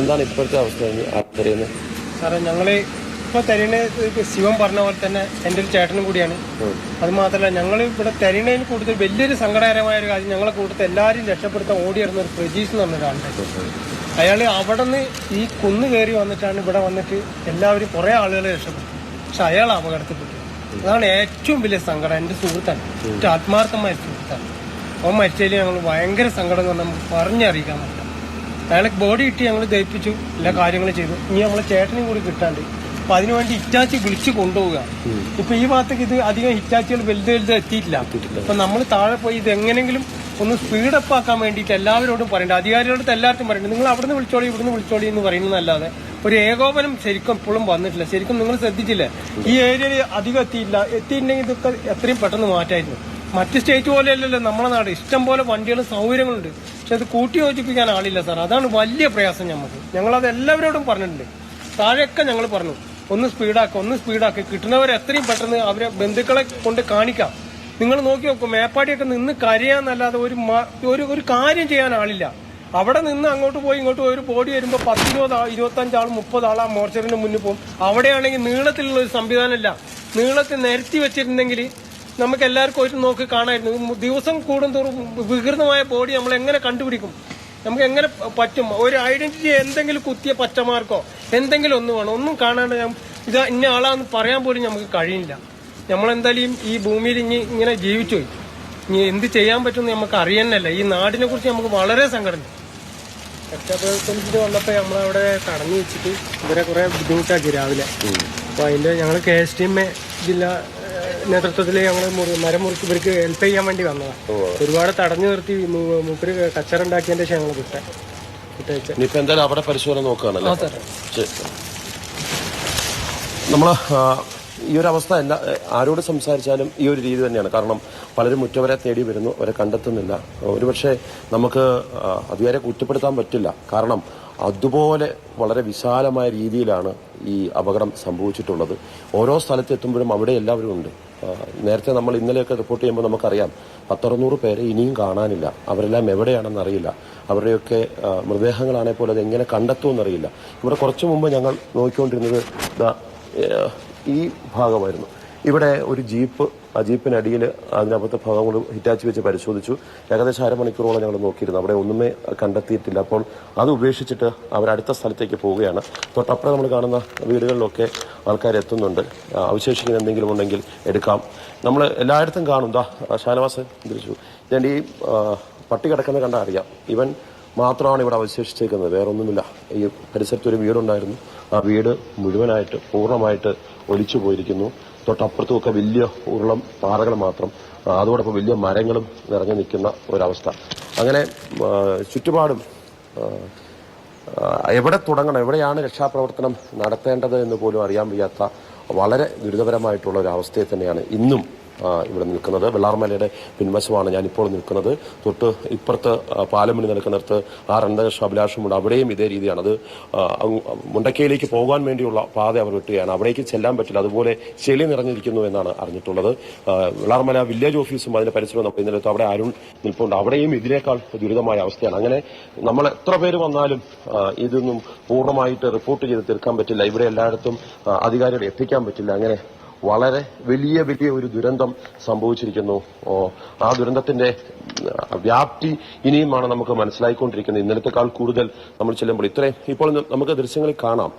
എന്താണ് ഇപ്പോഴത്തെ അവസ്ഥ തരുന്നത് സാറേ ഞങ്ങൾ ഇപ്പൊ തരുന്ന ശിവൻ പറഞ്ഞ പോലെ തന്നെ എന്റെ ഒരു ചേട്ടനും കൂടിയാണ്. അത് മാത്രമല്ല ഞങ്ങൾ ഇവിടെ തെരയണതിന് കൂടുതൽ വലിയൊരു സങ്കടകരമായ ഒരു കാര്യം ഞങ്ങളെ കൂട്ടത്തിൽ എല്ലാവരും രക്ഷപ്പെടുത്താൻ ഓടിയിടുന്ന ഒരു പ്രജീഷ് എന്ന് പറഞ്ഞ ഒരാളുണ്ട് അയാൾ അവിടെ നിന്ന് ഈ കുന്ന് കയറി വന്നിട്ടാണ് ഇവിടെ വന്നിട്ട് എല്ലാവരും കുറെ ആളുകളെ രക്ഷപ്പെട്ടു പക്ഷെ അയാൾ അപകടത്തിൽപ്പെട്ടു. അതാണ് ഏറ്റവും വലിയ സങ്കടം എന്റെ സുഹൃത്താണ്. ഏറ്റവും ആത്മാർത്ഥമായ സുഹൃത്താണ്. അവൻ മരിച്ചതിൽ ഞങ്ങൾ ഭയങ്കര സങ്കടം എന്ന് പറഞ്ഞാൽ പറഞ്ഞറിയിക്കാൻ പറ്റില്ല. അയാൾക്ക് ബോഡി ഇട്ട് ഞങ്ങൾ ദഹിപ്പിച്ചു എല്ലാ കാര്യങ്ങളും ചെയ്തു. ഇനി നമ്മളെ ചേട്ടനും കൂടി കിട്ടാണ്ട്. അപ്പൊ അതിനുവേണ്ടി ഹിറ്റാച്ചി വിളിച്ചു കൊണ്ടുപോവുക. ഇപ്പൊ ഈ ഭാഗത്തേക്ക് ഇത് അധികം ഹിറ്റാച്ചികൾ വലുത് വലുത് എത്തിയിട്ടില്ല. അപ്പൊ നമ്മൾ താഴെ പോയി ഇത് എങ്ങനെങ്കിലും ഒന്ന് സ്പീഡപ്പ് ആക്കാൻ വേണ്ടിയിട്ട് എല്ലാവരോടും പറയണ്ട. അധികാരികളോട് എല്ലാവർക്കും പറയണ്ട. നിങ്ങൾ അവിടുന്ന് വിളിച്ചോളി ഇവിടുന്ന് വിളിച്ചോളി എന്ന് പറയുന്നതല്ലാതെ ഒരു ഏകോപനം ശരിക്കും ഇപ്പോഴും വന്നിട്ടില്ല. ശരിക്കും നിങ്ങൾ ശ്രദ്ധിച്ചില്ലേ. ഈ ഏരിയയിൽ അധികം എത്തിയില്ല. എത്തിയിട്ടുണ്ടെങ്കിൽ ഇതൊക്കെ എത്രയും പെട്ടെന്ന് മാറ്റായിരുന്നു. മറ്റ് സ്റ്റേറ്റ് പോലെയല്ലല്ലോ നമ്മളെ നാട്. ഇഷ്ടം പോലെ വണ്ടികളും സൗകര്യങ്ങളുണ്ട്. പക്ഷെ അത് കൂട്ടി യോജിപ്പിക്കാൻ ആളില്ല സാർ അതാണ് വലിയ പ്രയാസം നമുക്ക് ഞങ്ങളത് എല്ലാവരോടും പറഞ്ഞിട്ടുണ്ട്. താഴെയൊക്കെ ഞങ്ങൾ പറഞ്ഞു. ഒന്ന് സ്പീഡാക്കുക ഒന്ന് സ്പീഡാക്കുക കിട്ടുന്നവരെ എത്രയും പെട്ടെന്ന് അവരെ ബന്ധുക്കളെ കൊണ്ട് കാണിക്കാം. നിങ്ങൾ നോക്കി നോക്കും മേപ്പാടിയൊക്കെ നിന്ന് കരയാന്നല്ലാതെ ഒരു ഒരു ഒരു കാര്യം ചെയ്യാൻ ആളില്ല. അവിടെ നിന്ന് അങ്ങോട്ട് പോയി ഇങ്ങോട്ട് പോയി ഒരു ബോഡി വരുമ്പോൾ പത്തിരുപത് ഇരുപത്തഞ്ച് ആൾ മുപ്പത് ആൾ ആ മോർച്ചറിന്റെ മുന്നിൽ പോകും. അവിടെയാണെങ്കിൽ നീളത്തിലുള്ള ഒരു സംവിധാനമല്ല. നീളത്തിൽ നിരത്തി വെച്ചിരുന്നെങ്കിൽ നമുക്ക് എല്ലാവർക്കും ഒരു നോക്കി കാണായിരുന്നു. ദിവസം കൂടുന്തോറും വികൃതമായ ബോഡി നമ്മൾ എങ്ങനെ കണ്ടുപിടിക്കും? നമുക്ക് എങ്ങനെ പറ്റും? ഒരു ഐഡന്റിറ്റി എന്തെങ്കിലും കുത്തിയ പച്ചമാർക്കോ എന്തെങ്കിലും ഒന്ന് വേണം. ഒന്നും കാണാണ്ട് ഞാൻ- ഇത് ഇന്ന ആളാന്ന് പറയാൻ പോലും നമുക്ക് കഴിയില്ല. നമ്മളെന്തായാലും ഈ ഭൂമിയിൽ ഇനി ഇങ്ങനെ ജീവിച്ചു. ഇനി എന്ത് ചെയ്യാൻ പറ്റുമെന്ന് നമുക്ക് അറിയാനല്ല. ഈ നാടിനെ കുറിച്ച് നമുക്ക് വളരെ സങ്കടം രക്ഷാപ്രവർത്തനത്തിന് വന്നപ്പോ നമ്മളവിടെ തടഞ്ഞു വെച്ചിട്ട് ഇവരെ കുറെ ബുദ്ധിമുട്ടാക്കി രാവിലെ. അപ്പൊ അതിന്റെ ഞങ്ങൾ K S T M A ജില്ലാ നേതൃത്വത്തിൽ ഞങ്ങൾ മരം മുറിച്ച് ഇവർക്ക് ഹെൽപ്പ് ചെയ്യാൻ വേണ്ടി വന്നതാണ് ഒരുപാട് തടഞ്ഞു നിർത്തി മൂപ്പര് കച്ചറ ഉണ്ടാക്കിയതിന്റെ ശേഷം ഞങ്ങൾ വിട്ട വിട്ടയച്ച. ഇനിയിപ്പോ എന്തായാലും അവിടെ പരിശോധന നോക്കുകയാണല്ലോ. നമ്മൾ ഈ ഒരു അവസ്ഥ എല്ലാ ആരോട് സംസാരിച്ചാലും ഈ ഒരു രീതി തന്നെയാണ്. കാരണം പലരും മുറ്റവരെ തേടി വരുന്നു അവരെ കണ്ടെത്തുന്നില്ല. ഒരുപക്ഷെ നമുക്ക് അതുവരെ കുറ്റപ്പെടുത്താൻ പറ്റില്ല. കാരണം അതുപോലെ വളരെ വിശാലമായ രീതിയിലാണ് ഈ അപകടം സംഭവിച്ചിട്ടുള്ളത്. ഓരോ സ്ഥലത്ത് എത്തുമ്പോഴും അവിടെ എല്ലാവരും ഉണ്ട്. നേരത്തെ നമ്മൾ ഇന്നലെയൊക്കെ റിപ്പോർട്ട് ചെയ്യുമ്പോൾ നമുക്കറിയാം പത്തറുന്നൂറ് പേരെ ഇനിയും കാണാനില്ല. അവരെല്ലാം എവിടെയാണെന്ന് അറിയില്ല. അവരുടെയൊക്കെ മൃതദേഹങ്ങളാണെ പോലും അത് എങ്ങനെ കണ്ടെത്തുമെന്നറിയില്ല ഇവിടെ കുറച്ചു മുമ്പ് ഞങ്ങൾ നോക്കിക്കൊണ്ടിരുന്നത് ഈ ഭാഗമായിരുന്നു. ഇവിടെ ഒരു ജീപ്പ് ആ ജീപ്പിനടിയിൽ അതിനകത്തെ ഭാഗങ്ങൾ ഹിറ്റാച്ച് വെച്ച് പരിശോധിച്ചു. ഏകദേശം അരമണിക്കൂറോളം ഞങ്ങൾ നോക്കിയിരുന്നു. അവിടെ ഒന്നുമേ കണ്ടെത്തിയിട്ടില്ല. അപ്പോൾ അത് ഉപേക്ഷിച്ചിട്ട് അവരടുത്ത സ്ഥലത്തേക്ക് പോവുകയാണ്. തൊട്ടപ്പുറം നമ്മൾ കാണുന്ന വീടുകളിലൊക്കെ ആൾക്കാർ എത്തുന്നുണ്ട്. അവശേഷിക്കുന്ന എന്തെങ്കിലും ഉണ്ടെങ്കിൽ എടുക്കാം. നമ്മൾ എല്ലായിടത്തും കാണും. ദാ ഷാനവാസ് തിരിച്ചു ഞാൻ ഈ പട്ടി കിടക്കുന്നത് കണ്ടാൽ അറിയാം. ഇവൻ മാത്രമാണ് ഇവിടെ അവശേഷിച്ചേക്കുന്നത്. വേറൊന്നുമില്ല. ഈ പരിസരത്തൊരു വീടുണ്ടായിരുന്നു. ആ വീട് മുഴുവനായിട്ട് പൂർണമായിട്ട് ഒലിച്ചു പോയിരിക്കുന്നു. തൊട്ടപ്പുറത്തുമൊക്കെ വലിയ ഉരുളം പാറകൾ മാത്രം. അതോടൊപ്പം വലിയ മരങ്ങളും നിറഞ്ഞു നിൽക്കുന്ന ഒരവസ്ഥ. അങ്ങനെ ചുറ്റുപാടും എവിടെ തുടങ്ങണം എവിടെയാണ് രക്ഷാപ്രവർത്തനം നടത്തേണ്ടത് എന്ന് പോലും അറിയാൻ വയ്യാത്ത വളരെ ദുരിതപരമായിട്ടുള്ള ഒരു അവസ്ഥയെ തന്നെയാണ് ഇന്നും ഇവിടെ നിൽക്കുന്നത്. വെള്ളാർമലയുടെ പിൻവശമാണ് ഞാനിപ്പോൾ നിൽക്കുന്നത്. തൊട്ട് ഇപ്പുറത്ത് പാലമണി നിൽക്കുന്നിടത്ത് ആ രണ്ടകർഷ അഭിലാഷമുണ്ട് അവിടെയും ഇതേ രീതിയാണ് അത് മുണ്ടക്കയിലേക്ക് പോകാൻ വേണ്ടിയുള്ള പാത അവർ വെട്ടുകയാണ്. അവിടേക്ക് ചെല്ലാൻ പറ്റില്ല. അതുപോലെ ചെളി നിറഞ്ഞിരിക്കുന്നു എന്നാണ് അറിഞ്ഞിട്ടുള്ളത്. വെള്ളാർമല വില്ലേജ് ഓഫീസും അതിന്റെ പരിസരവും നമ്മൾ ഇന്നലെ അവിടെ അരുൺ നിൽപ്പുണ്ട്. അവിടെയും ഇതിനേക്കാൾ ദുരിതമായ അവസ്ഥയാണ്. അങ്ങനെ നമ്മൾ എത്ര പേര് വന്നാലും ഇതൊന്നും പൂർണമായിട്ട് റിപ്പോർട്ട് ചെയ്ത് തീർക്കാൻ പറ്റില്ല. ഇവിടെ എല്ലായിടത്തും അധികാരികളെ എത്തിക്കാൻ പറ്റില്ല. അങ്ങനെ വളരെ വലിയ വലിയ ഒരു ദുരന്തം സംഭവിച്ചിരിക്കുന്നു. ആ ദുരന്തത്തിന്റെ വ്യാപ്തി ഇനിയുമാണ് നമുക്ക് മനസ്സിലായിക്കൊണ്ടിരിക്കുന്നത്. ഇന്നലത്തെക്കാൾ കൂടുതൽ നമ്മൾ ചെല്ലുമ്പോൾ ഇത്രയും ഇപ്പോൾ നമുക്ക് ദൃശ്യങ്ങളിൽ കാണാം.